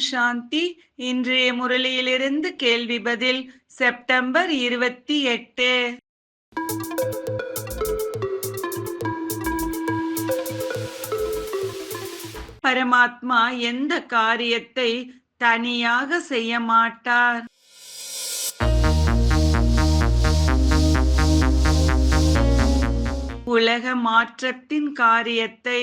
சாந்தி. இன்றைய முரளியிலிருந்து கேள்வி பதில் செப்டம்பர் இருபத்தி எட்டு. பரமாத்மா எந்த காரியத்தை தனியாக செய்ய மாட்டார்? உலக மாற்றத்தின் காரியத்தை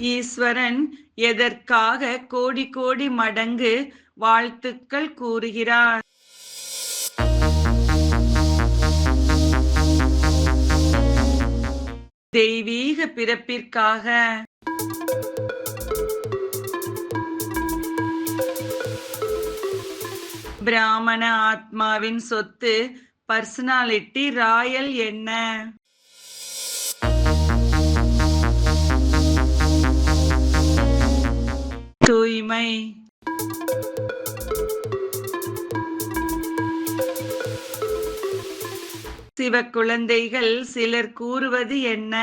ஈஸ்வரன் எதற்காக கோடி கோடி மடங்கு வாழ்த்துக்கள் கூறுகிறார்? தெய்வீக பிறப்பிற்காக. பிராமண ஆத்மாவின் சொத்து பர்சனாலிட்டி ராயல் என்ன? தூய்மை. சிவ குழந்தைகள் சிலர் கூறுவது என்ன?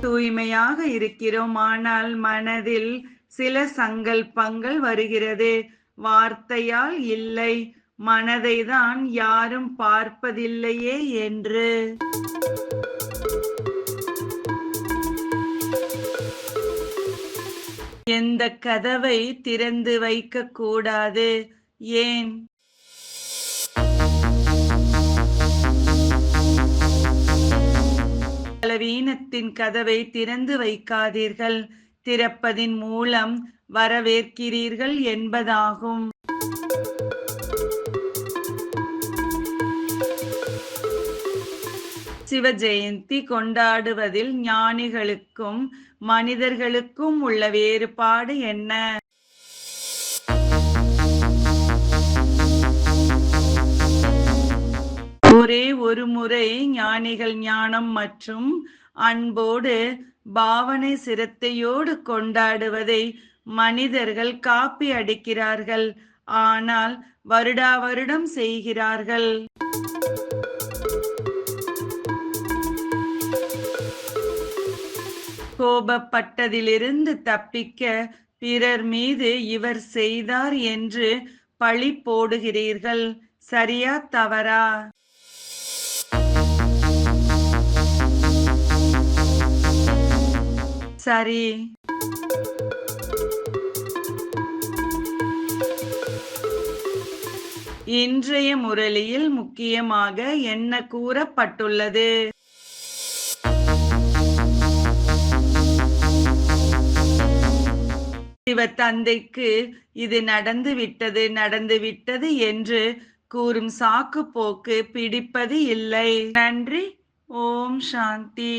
தூய்மையாக இருக்கிறோம் ஆனால் மனதில் சில சங்கல்பங்கள் வருகிறது. வார்த்தையால் இல்லை. மனதை தான் யாரும் பார்ப்பதில்லையே என்று. எந்த கதவை திறந்து வைக்க கூடாது? ஏன்? பலவீனத்தின் கதவை திறந்து வைக்காதீர்கள். திறப்பதின் மூலம் வரவேற்கிறீர்கள் என்பதாகும். சிவ ஜெயந்தி கொண்டாடுவதில் ஞானிகளுக்கும் மனிதர்களுக்கும் உள்ள வேறுபாடு என்ன? ஒரே ஒரு முறை ஞானிகள் ஞானம் மற்றும் அன்போடு பாவனை சிரத்தையோடு கொண்டாடுவதை மனிதர்கள் காப்பி அடிக்கிறார்கள் ஆனால் வருடா வருடம் செய்கிறார்கள். கோபப்பட்டதிலிருந்து தப்பிக்க பிறர் மீது இவர் செய்தார் என்று பழி போடுகிறீர்கள். சரியா தவறா? சரி. இன்றைய முரளியில் முக்கியமாக என்ன கூறப்பட்டுள்ளது? இவர் தந்தைக்கு இது நடந்து விட்டது நடந்து விட்டது என்று கூறும் சாக்கு போக்கு பிடிப்பது இல்லை. நன்றி. ஓம் சாந்தி.